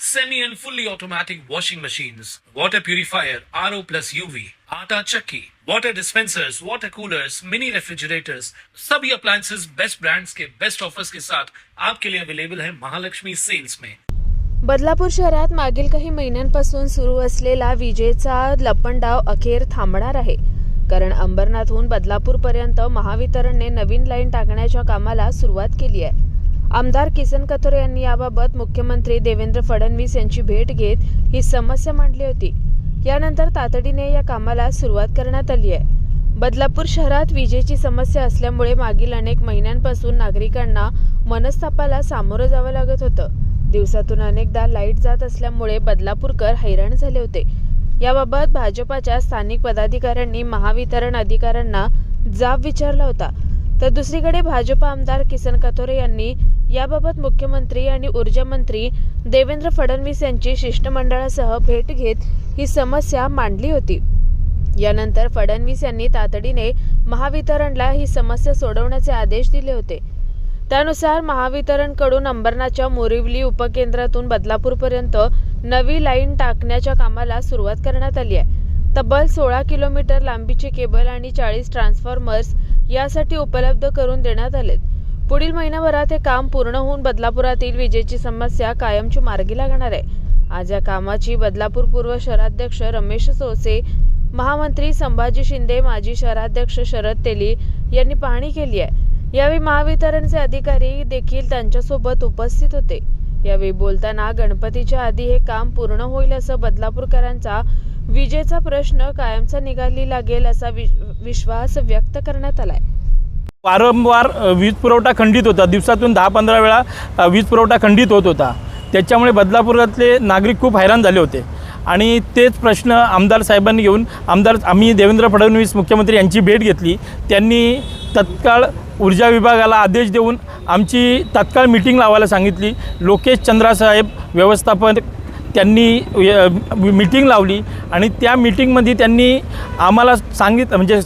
semi and fully automatic washing machines, water purifier, RO plus UV, आटा चक्की, water dispensers, water coolers, mini refrigerators, सभी appliances best brands के best offers के साथ आपके लिए अवेलेबल है महालक्ष्मी सेल्स में बदलापूर शहरात मागील काही महिन्यांपासून सुरू असलेला विजेचा लपंडाव अखेर थांबणार आहे. कारण अंबरनाथहून बदलापूरपर्यंत महावितरणने नवीन लाईन टाकण्याच्या कामाला सुरुवात केली आहे. आमदार किसन कथोरे यांनी याबाबत मुख्यमंत्री देवेंद्र फडणवीस यांची भेट घेत ही समस्या मांडली होती. यानंतर तातडीने या कामाला सुरुवात करण्यात आली आहे. बदलापूर शहरात विजेची समस्या असल्यामुळे मागील अनेक महिन्यांपासून नागरिकांना मनस्तापाला सामोरं जावं लागत होतं. दिवसातून अनेकदा लाइट जात असल्यामुळे बदलापूरकर हैराण झाले होते. याबाबत भाजपाच्या स्थानिक पदाधिकाऱ्यांनी महावितरण अधिकाऱ्यांना जाब विचारला होता. तर दुसरीकडे भाजप आमदार किसन कथोरे यांनी याबाबत मुख्यमंत्री आणि ऊर्जा मंत्री देवेंद्र फडणवीस यांची शिष्टमंडळासह भेट घेत ही समस्या मांडली होती. यानंतर फडणवीस यांनी तातडीने महावितरणला ही समस्या सोडवण्याचे आदेश दिले होते. त्यानुसार महावितरणकडून अंबरनाथच्या मोरिवली उपकेंद्रातून बदलापूरपर्यंत नवी लाईन टाकण्याच्या कामाला सुरुवात करण्यात आली आहे. तब्बल सोळा किलोमीटर लांबीचे केबल आणि चाळीस ट्रान्सफॉर्मर्स यासाठी उपलब्ध करून देण्यात आलेत. पुढील महिनाभरात हे काम पूर्ण होऊन बदलापुरातील विजेची समस्या कायमची मार्गी लागणार आहे. आज या कामाची बदलापूर पूर्व शहराध्यक्ष रमेश सोसे महामंत्री संभाजी शिंदे माजी शहराध्यक्ष शरद तेली यांनी पाहणी केली आहे. यावेळी महावितरणचे अधिकारी देखील त्यांच्यासोबत उपस्थित होते. यावेळी बोलताना गणपतीच्या आधी हे काम पूर्ण होईल असं बदलापूरकरांचा विजेचा प्रश्न कायमचा निकाली लागेल असा विश्वास व्यक्त करण्यात आलाय. वारंवार वीज पुरवठा खंडित होता. दिवसातून दहा पंधरा वेळा वीज पुरवठा खंडित होत होता. त्याच्यामुळे बदलापुरातले नागरिक खूप हैराण झाले होते. आणि तेच प्रश्न आमदार साहेबांनी घेऊन आमदार आम्ही देवेंद्र फडणवीस मुख्यमंत्री यांची भेट घेतली. त्यांनी तत्काळ ऊर्जा विभागाला आदेश देऊन आमची तत्काळ मिटिंग लावायला सांगितली. लोकेश चंद्रासाहेब व्यवस्थापन त्यांनी मिटिंग लावली आणि त्या मिटिंगमध्ये त्यांनी आम्हाला सांगितलं म्हणजे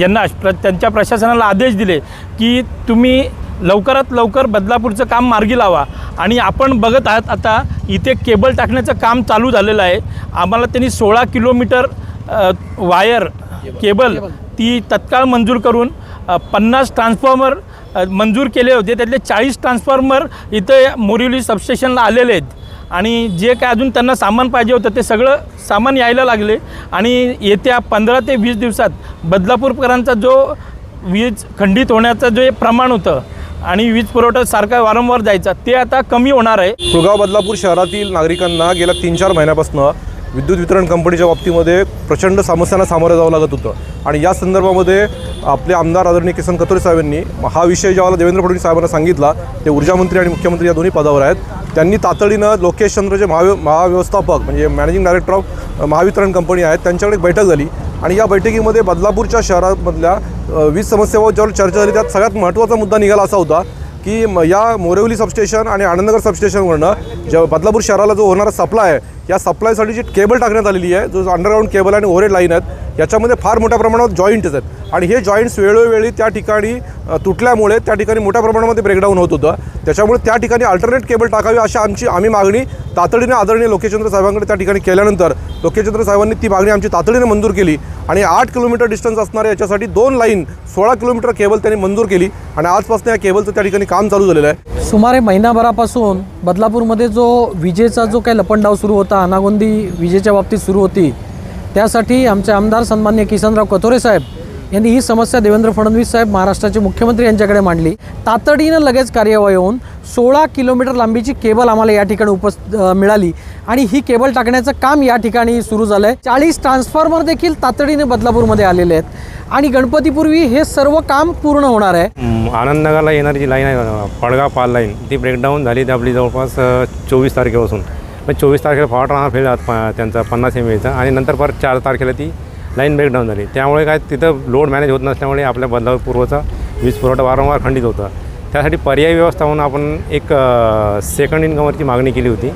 यांना प्र त्यांच्या प्रशासनाला आदेश दिले की तुम्ही लवकरात लवकर बदलापूरचं काम मार्गी लावा आणि आपण बघत आहात आता इथे केबल टाकण्याचं काम चालू झालेलं आहे. आम्हाला त्यांनी सोळा किलोमीटर वायर केबल. ती तत्काळ मंजूर करून पन्नास ट्रान्सफॉर्मर मंजूर केले होते. त्यातले चाळीस ट्रान्सफॉर्मर इथे मोरिवली सबस्टेशनला आलेले आहेत. आणि जे काय अजून त्यांना सामान पाहिजे होतं ते सगळं सामान यायला लागले. आणि येत्या पंधरा ते वीस दिवसात बदलापूरकरांचा जो वीज खंडित होण्याचं जे प्रमाण होतं आणि वीज पुरवठा सारखा वारंवार जायचा ते आता कमी होणार आहे. कुळगाव बदलापूर शहरातील नागरिकांना गेल्या तीन चार महिन्यापासून विद्युत वितरण कंपनीच्या बाबतीमध्ये प्रचंड समस्यांना सामोरं जावं लागत होतं. आणि या संदर्भामध्ये आपले आमदार आदरणीय किसन कथोरे साहेबांनी हा विषय ज्यावेळेला देवेंद्र फडणवीस साहेबांना सांगितला ते ऊर्जामंत्री आणि मुख्यमंत्री या दोन्ही पदावर आहेत. त्यांनी तातडीनं लोकेश चंद्रचे महाव्य महाव्यवस्थापक म्हणजे managing director of Mahavitaran company आहेत त्यांच्याकडे एक बैठक झाली. आणि या बैठकीमध्ये बदलापूरच्या शहरामधल्या वीज समस्येवर ज्यावर चर्चा झाली त्यात सगळ्यात महत्त्वाचा मुद्दा निघाला असा होता की म- या मोरेवली सबस्टेशन आणि आनंदनगर सबस्टेशनवरनं ज्या बदलापूर शहराला जो होणारा सप्लाय आहे या सप्लायसाठी जी केबल टाकण्यात आलेली आहे जो अंडरग्राऊंड केबल आणि ओव्हरहेड लाईन आहेत याच्यामध्ये फार मोठ्या प्रमाणात जॉईंट्स आहेत. आणि हे जॉईंट्स वेळोवेळी त्या ठिकाणी तुटल्यामुळे त्या ठिकाणी मोठ्या प्रमाणामध्ये ब्रेकडाऊन होत होतं. त्याच्यामुळे त्या ठिकाणी अल्टरनेट केबल टाकावी अशी आमची आम्ही मागणी तातडीने आदरणीय लोकेचंद्र साहेबांकडे त्या ठिकाणी केल्यानंतर लोकेचंद्र साहेबांनी ती मागणी आमची तातडीने मंजूर केली. आणि आठ किलोमीटर डिस्टन्स असणाऱ्या याच्यासाठी दोन लाईन सोळा किलोमीटर केबल त्यांनी मंजूर केली. आणि आजपासून या केबलचं त्या ठिकाणी काम चालू झालेलं आहे. सुमारे महिनाभरापासून बदलापूरमध्ये जो विजेचा जो काही लपंडाव सुरू होता अनागोंदी विजेच्या बाबतीत सुरू होती त्यासाठी आमचे आमदार सन्मान्य किसनराव कथोरे साहेब यांनी ही समस्या देवेंद्र फडणवीस साहेब महाराष्ट्राचे मुख्यमंत्री यांच्याकडे मांडली. तातडीनं लगेच कार्यवाही होऊन सोळा किलोमीटर लांबीची केबल आम्हाला या ठिकाणी उपस् मिळाली आणि ही केबल टाकण्याचं काम या ठिकाणी सुरू झालं आहे चाळीस ट्रान्सफॉर्मर देखील तातडीने बदलापूरमध्ये आलेले आहेत. आणि गणपतीपूर्वी हे सर्व काम पूर्ण होणार आहे. म, आनंदनगरला येणारी जी लाईन आहे पडगा पाल लाईन ती ब्रेकडाऊन झाली ती आपली जवळपास चोवीस तारखेपासून. मग चोवीस तारखेला फॉट राहणार फेल प- त्यांचा पन्नास एम एचा आणि नंतर परत चार तारखेला ती लाईन ब्रेकडाऊन झाली. त्यामुळे काय तिथं लोड मॅनेज होत नसल्यामुळे आपल्या बदलापूर पूर्वचा वीज पुरवठा वारंवार खंडित होता. त्यासाठी पर्यायी व्यवस्था म्हणून आपण एक सेकंड इन्कमवरची मागणी केली होती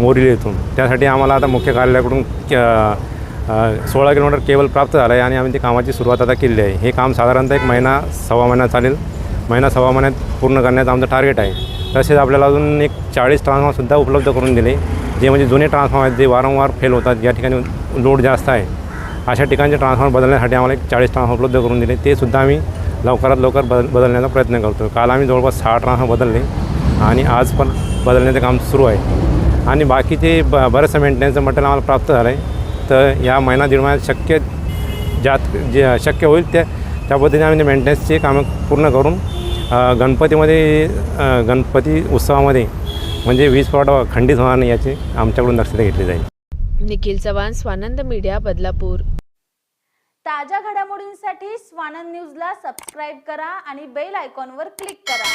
मोरिली येथून. त्यासाठी आम्हाला आता मुख्य कार्यालयाकडून सोळा किलोमीटर केबल प्राप्त झालं आहे आणि आम्ही ते कामाची सुरुवात आता केली आहे. हे काम साधारणतः एक महिना सव्वा महिना चालेल. महिना सव्वा महिन्यात पूर्ण करण्याचं आमचं टार्गेट आहे. तसेच आपल्याला अजून एक चाळीस ट्रान्सफॉर्मरसुद्धा उपलब्ध करून दिले. जे म्हणजे जुने ट्रान्सफॉर्मर आहेत जे वारंवार फेल होतात या ठिकाणी लोड जास्त आहे. अशा ठिकाणचे ट्रान्सफॉर्मर बदलण्यासाठी आम्हाला एक चाळीस ट्रान्सफॉर्मर उपलब्ध करून दिले. ते सुद्धा आम्ही लवकरात लवकर बदल बदलण्याचा प्रयत्न करतो. काल आम्ही जवळपास सहा ट्रान्सफॉर्मर बदलले आणि आज पण बदलण्याचं काम सुरू आहे. आणि बाकीचे ब बरेचसं मेंटेनन्सचं मटेरियल आम्हाला प्राप्त झालं आहे तर या महिना दीड महिन्यात शक्य ज्यात जे शक्य होईल त्या त्या पद्धतीने आम्ही मेंटेनन्सचे कामं पूर्ण करून गणपतीमध्ये गणपती उत्सवामध्ये म्हणजे वीज पुरवठा खंडित होणार नाही याची आमच्याकडून दक्षता घेतली जाईल. निखिल चव्हाण स्वानंद मीडिया बदलापूर. ताज्या घडामोडींसाठी स्वानंद न्यूजला सबस्क्राईब करा आणि बेल आयकॉनवर क्लिक करा.